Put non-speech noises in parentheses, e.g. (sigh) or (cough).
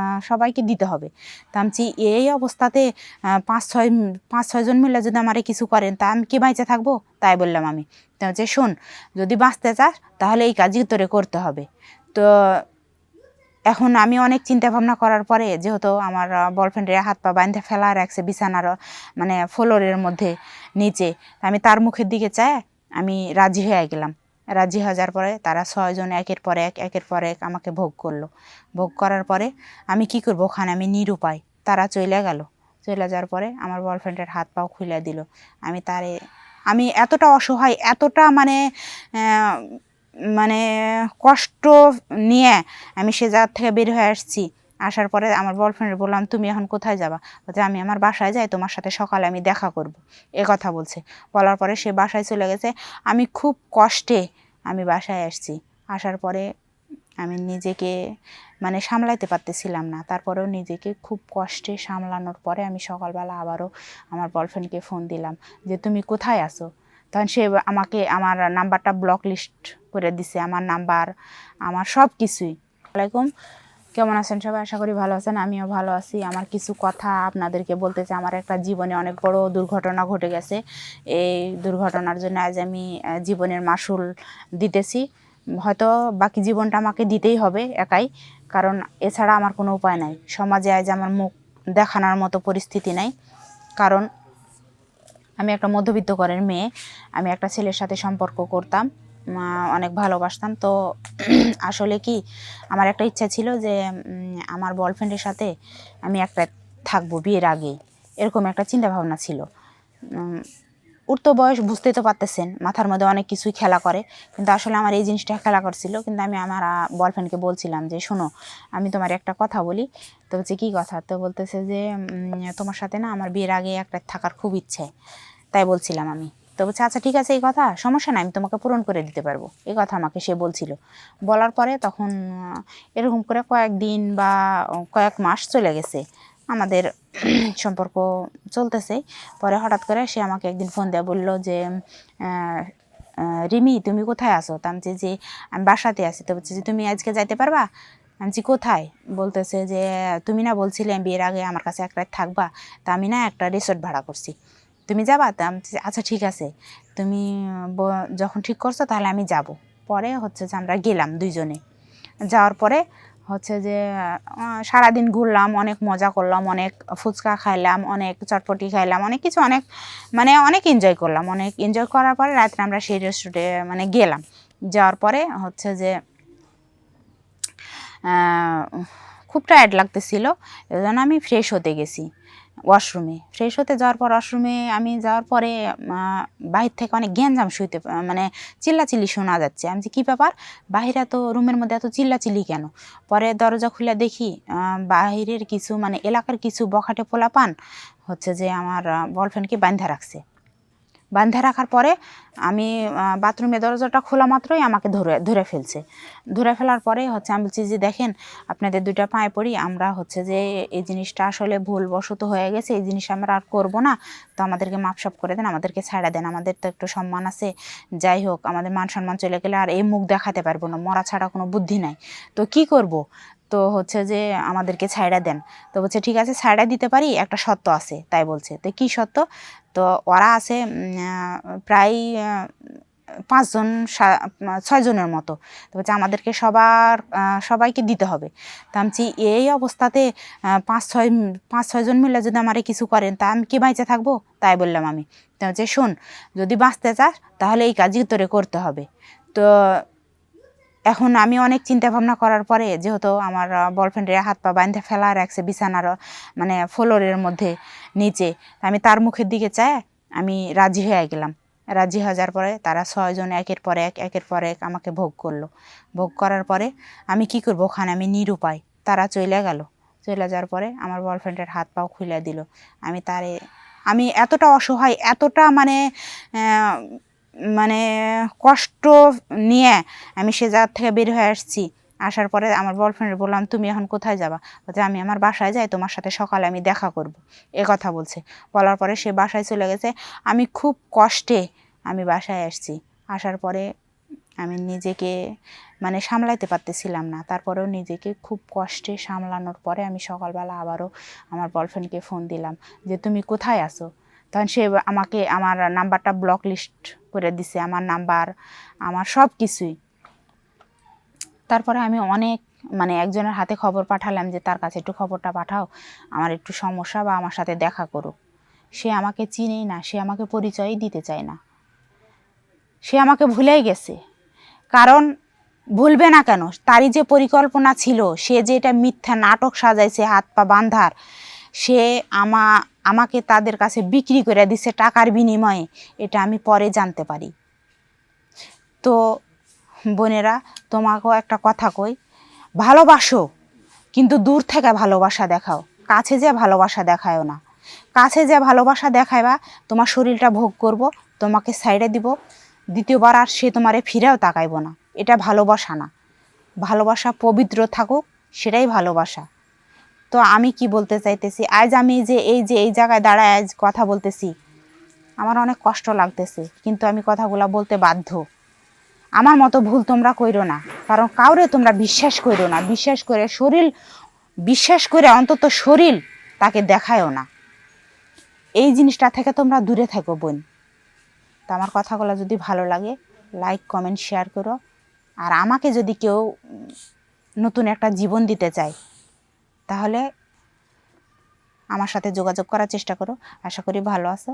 আহ, সবাইকে দিতে হবে। তা আমি এই অবস্থাতে পাঁচ ছয় পাঁচ ছয়জন মিলে যদি আমারে কিছু করেন তা আমি কি বাইচে থাকব? তাই বললাম আমি। তা হচ্ছে শোন যদি বাঁচতে চাস তাহলে এই কাজই তোরে করতে হবে। তো এখন আমি অনেক চিন্তা ভাবনা করার পরে যেহেতু আমার বয়ফ্রেন্ডের হাত পা বাঁধে ফেলা রাখছে বিছানার মানে ফ্লোরের মধ্যে নিচে আমি তার মুখের দিকে চাই আমি রাজি হয়ে গেলাম। রাজি যাওয়ার পরে তারা ছয়জন একের পর এক, একের পর এক আমাকে ভোগ করল। ভোগ করার পরে আমি কি করব? ওখানে আমি নিরুপায়। তারা চলে গেল। চলে যাওয়ার পরে আমার বয়ফ্রেন্ডের হাত পাও খুলে দিল। আমি তারে, আমি এতটা অসহায়, এতটা মানে মানে কষ্ট নিয়ে আমি সে জায়গা থেকে বের হয়ে আসছি। আসার পরে আমার বয়ফ্রেন্ডের বললাম, তুমি এখন কোথায় যাবা? বলছে, আমি আমার বাসায় যাই, তোমার সাথে সকালে আমি দেখা করব। এ কথা বলছে। বলার পরে সে বাসায় চলে গেছে। আমি খুব কষ্টে আমি বাসায় আসছি। আসার পরে আমি নিজেকে মানে সামলাইতে পারতেছিলাম না। তারপরেও নিজেকে খুব কষ্টে সামলানোর পরে আমি সকালবেলা আবারও আমার বয়ফ্রেন্ডকে ফোন দিলাম যে, তুমি কোথায় আসো তখন সে আমাকে, আমার নাম্বারটা ব্লক লিস্ট করে দিছে। আমার নাম্বার আমার সব কিছুই আলাইকুম। কেমন আছেন সবাই? আশা করি ভালো আছেন, আমিও ভালো আছি। আমার কিছু কথা আপনাদেরকে বলতে চাই। আমার একটা জীবনে অনেক বড় দুর্ঘটনা ঘটে গেছে। এই দুর্ঘটনার জন্য আজ আমি জীবনের মাসুল দিতেছি। হয়তো বাকি জীবনটা আমাকে দিতেই হবে একাই, কারণ এছাড়া আমার কোনো উপায় নাই। সমাজে আজ আমার মুখ দেখানোর মতো পরিস্থিতি নাই। কারণ আমি একটা মধ্যবিত্ত ঘরের মেয়ে, আমি একটা ছেলের সাথে সম্পর্ক করতাম। অনেক ভালোবাসতাম। তো (clears throat) আসলে কি, আমার একটা ইচ্ছা ছিল যে আমার বয়ফ্রেন্ডের সাথে আমি একটা থাকব বিয়ের আগে এরকম একটা চিন্তা ভাবনা ছিল উঠতো বয়স বুঝতেই তো পারতেছেন, মাথার মধ্যে অনেক কিছুই খেলা করে। কিন্তু আসলে আমার এই জিনিসটা খেলা করছিল। কিন্তু আমি আমার বয়ফ্রেন্ডকে বলছিলাম যে, শোনো, আমি তোমার একটা কথা বলি। তো বলছে, কী কথা? তো বলতেছে যে তোমার সাথে না আমার বিয়ের আগে একটা থাকার খুব ইচ্ছে। তাই বলছিলাম আমি। তো বলছে আচ্ছা ঠিক আছে, এই কথা, সমস্যা নাই, আমি তোমাকে পূরণ করে দিতে পারব। এই কথা আমাকে সে বলছিল। বলার পরে তখন এরকম করে কয়েকদিন বা কয়েক মাস চলে গেছে। আমাদের (clears throat) সম্পর্ক চলতেছে। পরে হঠাৎ করে সে আমাকে একদিন ফোন দেওয়া বলল যে রিমি, তুমি কোথায় আসো তা আমি যে, আমি বাসাতে আছি। তো বলছে যে, তুমি আজকে যাইতে পারবা? আমি কোথায়? বলতেছে যে, তুমি না বলছিলে বিয়ের আগে আমার কাছে এক রাত থাকবা? তা আমি না একটা রিসোর্ট ভাড়া করছি। তুমি যাবা? তা আচ্ছা ঠিক আছে। তুমি যখন ঠিক করছ, তাহলে আমি যাব। পরে হচ্ছে যে আমরা গেলাম দুইজনে। যাওয়ার পরে হচ্ছে যে সারাদিন ঘুরলাম, অনেক মজা করলাম, অনেক ফুচকা খাইলাম, অনেক চটপটি খাইলাম, অনেক কিছু, অনেক মানে অনেক এনজয় করলাম। অনেক এনজয় করার পরে রাত্রে আমরা সেই রেস্টুরেন্টে মানে গেলাম। যাওয়ার পরে হচ্ছে যে খুব টায়ার্ড লাগতেছিল। এই জন্য আমি ফ্রেশ হতে গেছি। ওয়াশরুমে ফ্রেশ হতে যাওয়ার পর ওয়াশরুমে আমি যাওয়ার পরে বাহির থেকে অনেক গ্যাঞ্জাম শুইতে মানে চিল্লাচিল্লি শোনা যাচ্ছে। আমি যে, কী ব্যাপার? বাহিরে তো রুমের মধ্যে এত চিল্লাচিল্লি কেন? পরে দরজা খুলে দেখি বাহিরের কিছু মানে এলাকার কিছু বখাটে পোলা পান হচ্ছে যে, আমার বয়ফ্রেন্ডকে বান্ধা রাখছে। বান্ধা রাখার পরে আমি বাথরুমের দরজাটা খোলা মাত্রই আমাকে ধরে ধরে ফেলছে। ধরে ফেলার পরে হচ্ছে আমি বলছি যে দেখেন, আপনাদের দুইটা পায়ে পড়ি, আমরা হচ্ছে যে এই জিনিসটা আসলে ভুলবশত হয়ে গেছে, এই জিনিস আমরা আর করব না। তো আমাদেরকে মাপসাপ করে দেন, আমাদেরকে ছাড়া দেন, আমাদের তো একটু সম্মান আছে। যাই হোক, আমাদের মান সম্মান চলে গেলে আর এই মুখ দেখাতে পারব না, মরা ছাড়া কোনো বুদ্ধি নাই। তো কি করব? তো হচ্ছে যে আমাদেরকে ছাইড়া দেন। তো বলছে, ঠিক আছে, ছাইড়া দিতে পারি, একটা সত্য আছে। তাই বলছে। তো কী সত্য? তো ওরা আছে প্রায় পাঁচজন ছয়জনের মতো। তো বলছে আমাদেরকে সবার সবাইকে দিতে হবে। তা আমি এই অবস্থাতে পাঁচ ছয়, পাঁচ ছয়জন মিলে যদি আমারে কিছু করেন, তা আমি কি বাইচে থাকব? তাই বললাম আমি। তো হচ্ছে শোন, যদি বাঁচতে চাস, তাহলে এই কাজই তোরে করতে হবে। তো এখন আমি অনেক চিন্তা ভাবনা করার পরে যেহেতু আমার বয়ফ্রেন্ডের হাত পা বাঁধে ফেলা রাখছে বিছানার মানে ফ্লোরের মধ্যে, নিচে আমি তার মুখের দিকে চাই আমি রাজি হয়ে গেলাম। রাজি যাওয়ার পরে তারা ছয়জন একের পর এক, একের পর এক আমাকে ভোগ করল। ভোগ করার পরে আমি কি করব? ওখানে আমি নিরুপায়। তারা চলে গেল। চলে যাওয়ার পরে আমার বয়ফ্রেন্ডের হাত পাও খুলে দিল। আমি তারে, আমি এতটা অসহায়, এতটা মানে কষ্ট নিয়ে আমি সে জায়গা থেকে বের হয়ে আসছি। আসার পরে আমার বয়ফ্রেন্ডের বললাম, তুমি এখন কোথায় যাবা? বলছে, আমি আমার বাসায় যাই, তোমার সাথে সকালে আমি দেখা করব। এ কথা বলছে। বলার পরে সে বাসায় চলে গেছে। আমি খুব কষ্টে আমি বাসায় আসছি। আসার পরে আমি নিজেকে মানে সামলাইতে পারতেছিলাম না। তারপরেও নিজেকে খুব কষ্টে সামলানোর পরে আমি সকালবেলা আবারও আমার বয়ফ্রেন্ডকে ফোন দিলাম যে, তুমি কোথায় আছো? তখন সে আমাকে আমার নাম্বারটা ব্লক লিস্ট করে দিছে, আমার নাম্বার, আমার সব কিছুই। তারপরে আমি অনেক মানে একজনের হাতে খবর পাঠালাম যে, তার কাছে একটু খবরটা পাঠাও, আমার একটু সমস্যা বা আমার সাথে দেখা করুক সে আমাকে চিনেই না, সে আমাকে পরিচয়ই দিতে চায় না। সে আমাকে ভুলেই গেছে। কারণ ভুলবে না কেন? তারই যে পরিকল্পনা ছিল, সে যে এটা মিথ্যা নাটক সাজাইছে, হাত পা বান্ধার, সে আমা আমাকে তাদের কাছে বিক্রি করে দিছে টাকার বিনিময়ে, এটা আমি পরে জানতে পারি। তো বোনেরা, তোমাকেও একটা কথা কই, ভালোবাসো, কিন্তু দূর থেকে ভালোবাসা দেখাও। কাছে যে ভালোবাসা দেখায়ও না। কাছে যে ভালোবাসা দেখাইবা, তোমার শরীরটা ভোগ করব, তোমাকে সাইডে দিব, দ্বিতীয়বার আর সে তোমারে ফিরেও তাকাইব না। এটা ভালোবাসা না। ভালোবাসা পবিত্র থাকুক, সেটাই ভালোবাসা। তো আমি কি বলতে চাইতেছি? আজ আমি যে, এই যে, এই জায়গায় দাঁড়ায় আজ কথা বলতেছি, আমার অনেক কষ্ট লাগতেছে, কিন্তু আমি কথাগুলো বলতে বাধ্য। আমার মতো ভুল তোমরা কইরো না, কারণ কাউরে তোমরা বিশ্বাস কইরো না। বিশ্বাস করে শরীর, বিশ্বাস করে অন্তত শরীর তাকে দেখায়ও না। এই জিনিসটা থেকে তোমরা দূরে থাকো বোন। তো আমার কথাগুলো যদি ভালো লাগে লাইক কমেন্ট শেয়ার করো। আর আমাকে যদি কেউ নতুন একটা জীবন দিতে চায় তাহলে আমার সাথে যোগাযোগ করার চেষ্টা করো। আশা করি ভালো আছো।